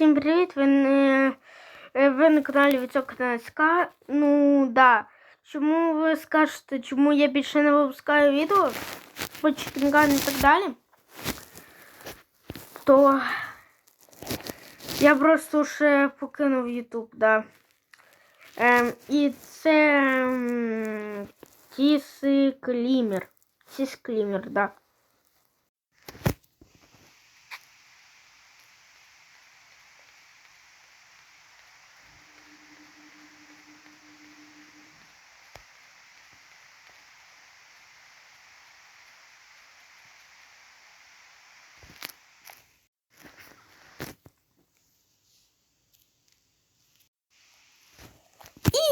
Всім привіт! Ви, не, е, ви на каналі Віцок НСК. Ну да. Чому ви скажете, чому я більше не випускаю відео по чекінгам і так далі? То я просто ще покинув YouTube, да. Ем, і це ем, Тісклімер. Тісклімер, да.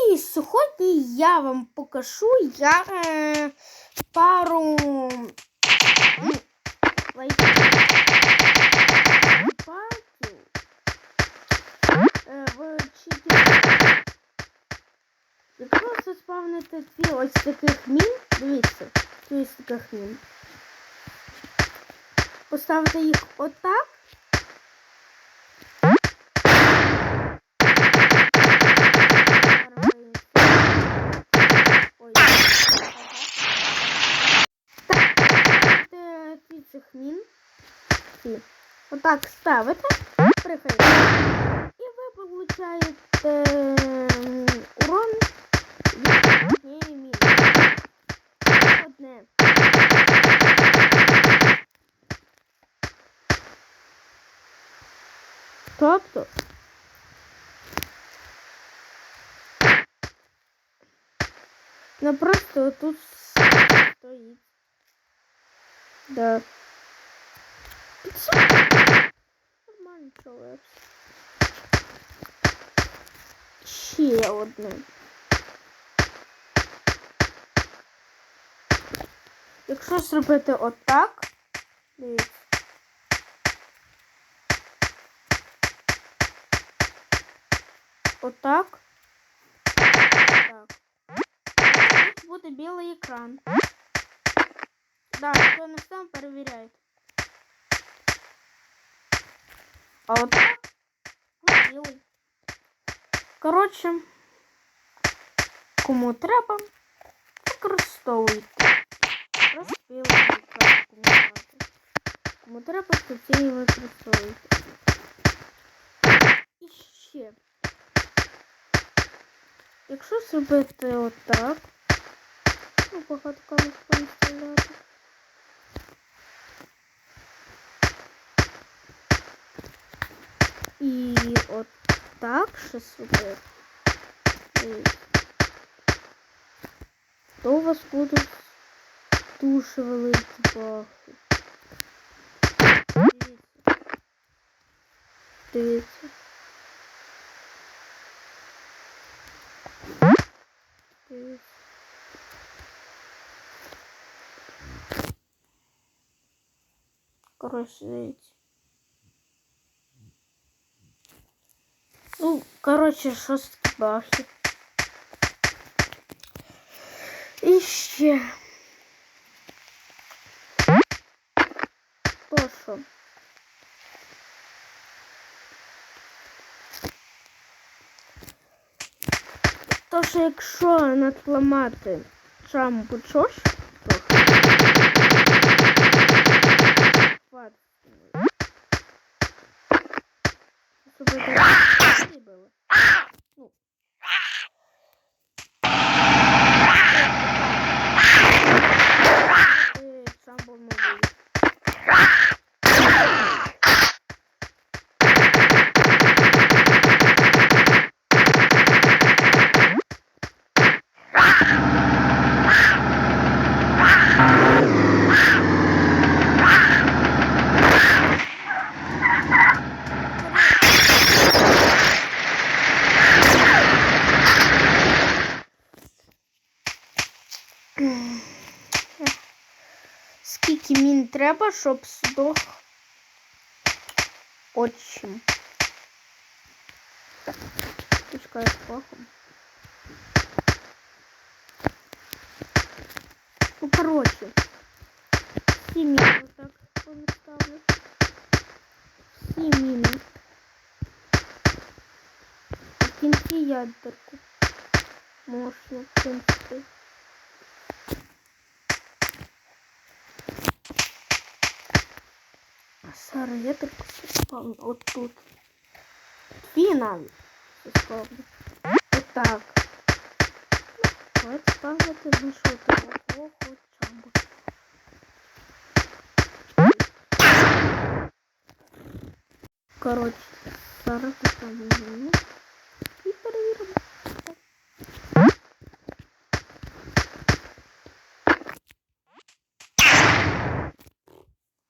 І сьогодні я вам покажу я е, пару лайфхаків е, в читі. Якщо заспавнити дві ось таких мін, дивіться, ось таких мін. Поставити їх отак. Ці. Отак ставите, прихаєте. І ви получаєте урон від однієї міни. Одне. Тобто Ну просто тут стоїть. Да. Нормально чоловік. Ще одне. Якщо зробити отак, дивіться. Отак. Так. Тут буде білий екран. Да, хто не сам перевіряє. А от так буде білий. Коротше, кому треба, використовуйте. Просто білий екран кому треба. Кому треба, то ті і використовуйте. І ще. Якщо зробити отак, ну, багато камер поінсталяти. І отак ще зробити. Дивіться. То у вас будуть дуже великі бахи. Дивіться. Дивіться. Дивіться. Коротше, дивіться. Ну, коротше, шостки бахи. І ще. То що? То, що якщо надламати чампу чош, трохи. Хватить. Треба, щоб здох отчим. Так, пускай плохо. Ну, короче, всі міни отак поставлю. Всі міни. в кінці ядерку. Можна, в принципі. Зараз. От тут. Дві навіть. Спавлю. Отак. Давайте ставити нашу такого чамбу. Коротше, зараз поставимо і перевіримо.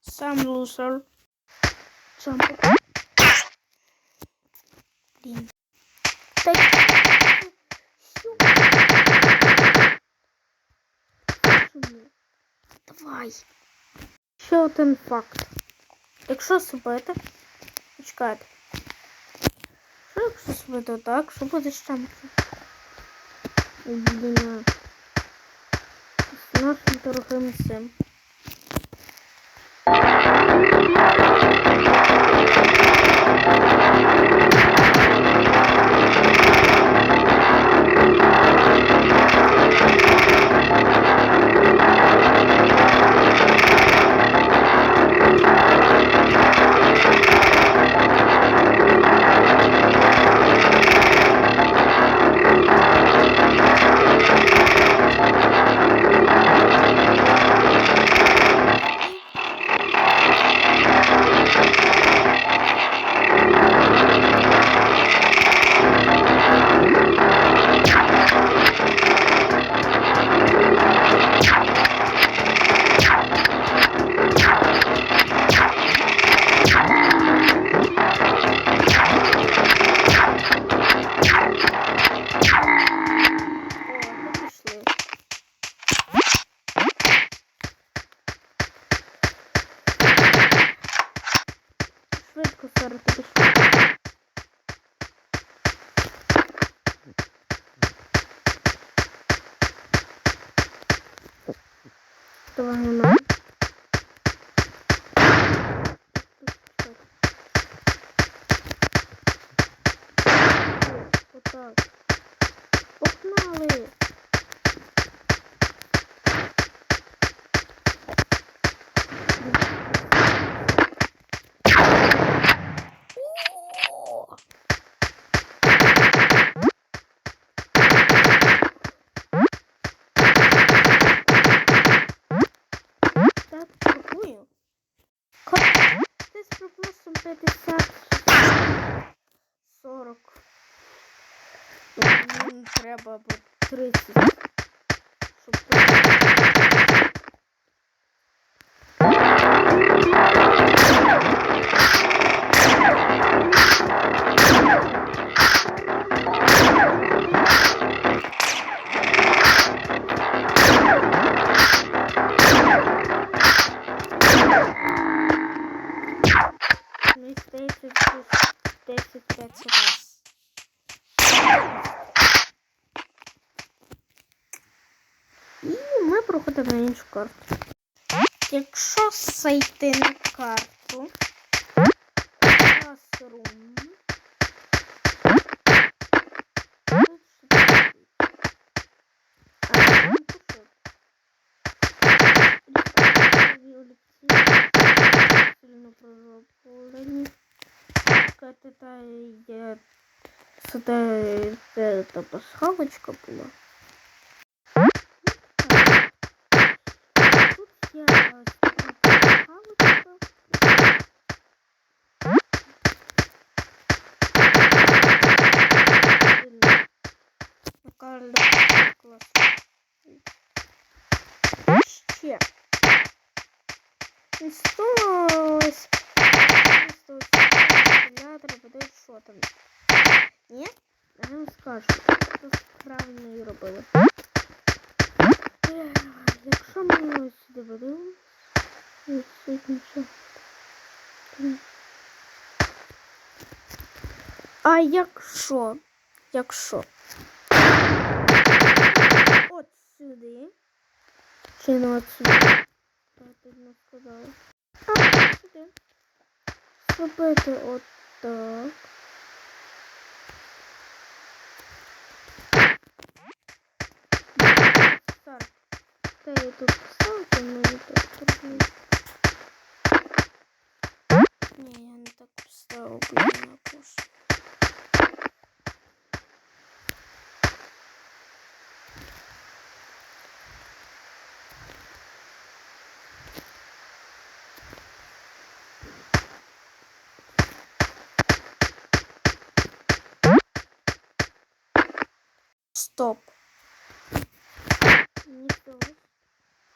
Сам лузер. Що? Чому? Давай. Ще один факт. Якщо зробити, чекайте. Що якщо зробити так, що буде ще? Блін. З нашим дорогим цим. Отак. Погнали! О! Так, пробую. Десь приблизно 50 40. Мені треба або 30. Зайти на карту, Classroom, ну, сильно пророблені. Та є... Це та пасхалочка була. Тут є ось така пасхалочка. Така класна. Ще. Інсталось. Вентилятор, подивись, що там. Ні? Я вам скажу. Що правильно і робили. Якщо ми сюди подивимось, ось тут нічого. М. А якщо? Якщо? От сюди. Машину отсюда. Правильно сказала. А, сюди. Зробити отак. Так. Та я тут ставлю, ну і так зроблю. Ні, я не так поставив, блін, на кошик. Стоп. Нічого.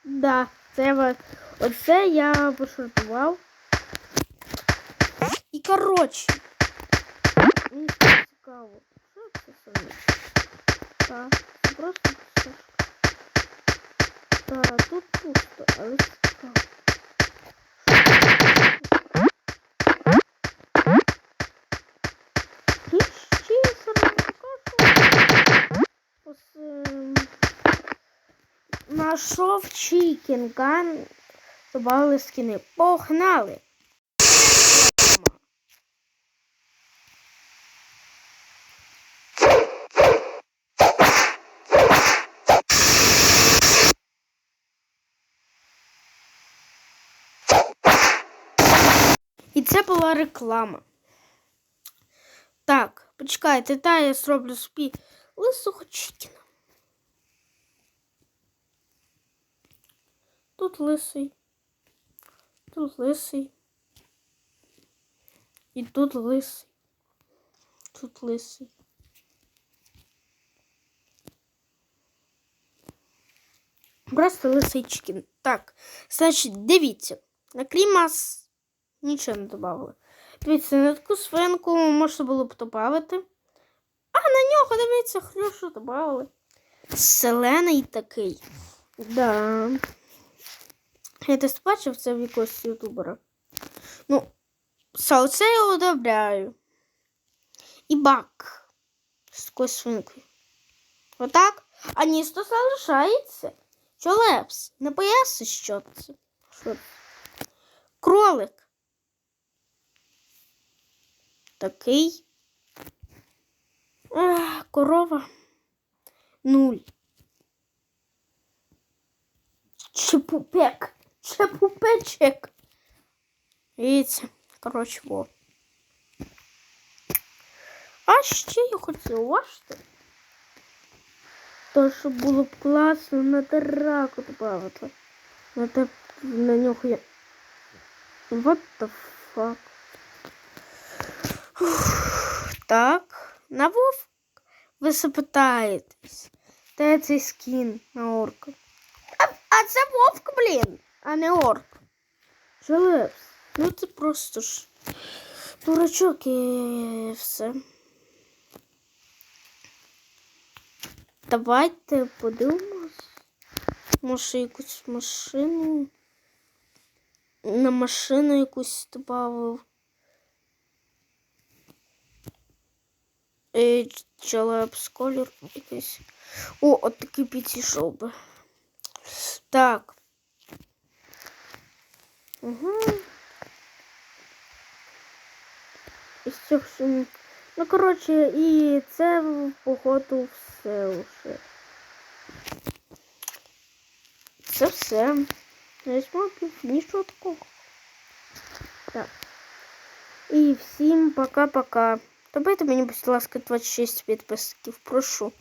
Да, це ви- оце я пошуртував. І коротше. Мені стало цікаво. Що це саме? Так, це просто пустошка. Так, тут пусто, але цікаво. Нашов Чікінган. Добавили скини. Погнали! І це була реклама. Так, почекайте, та я зроблю собі лисого Чікіна. Тут лисий. Тут лисий. І тут лисий. Тут лисий. Просто лисий. Так, значить, дивіться. На крімас нічого не додавали. Дивіться, на таку свинку можна було б додати. А на нього, дивіться, хрюшу додавали. Зелений такий. Да. Я десь бачив це в якогось ютубера. Ну, салце я одобряю. І бак з такою свинкою. Отак. А ністо залишається. Що лепс? Не боявся, що це? Що? Кролик. Такий. Ех, корова. Нуль. Чепупек. Чепупечек. Видите? Короче, во. А ще я хотіла уважити. То, що було б класно на драку добавити. На, те, на нього я... What the fuck? Ух, Так, на Вов ви запитаєтесь. Де цей скін на орка? А, а це вовк, блін, А не орк. Желепс. Ну це просто ж дурачок і все. Давайте подивимось. Може якусь машину. На машину якусь добавив. Е, Челепс колір якийсь. О, от такий підійшов би. Так. Угу. Із цього всього- Ну, коротше, і це походу все вже. Це все. Не смоків, нічого такого. Так. І всім пока-пока. Добайте мені, будь ласка, 26 підписників, прошу.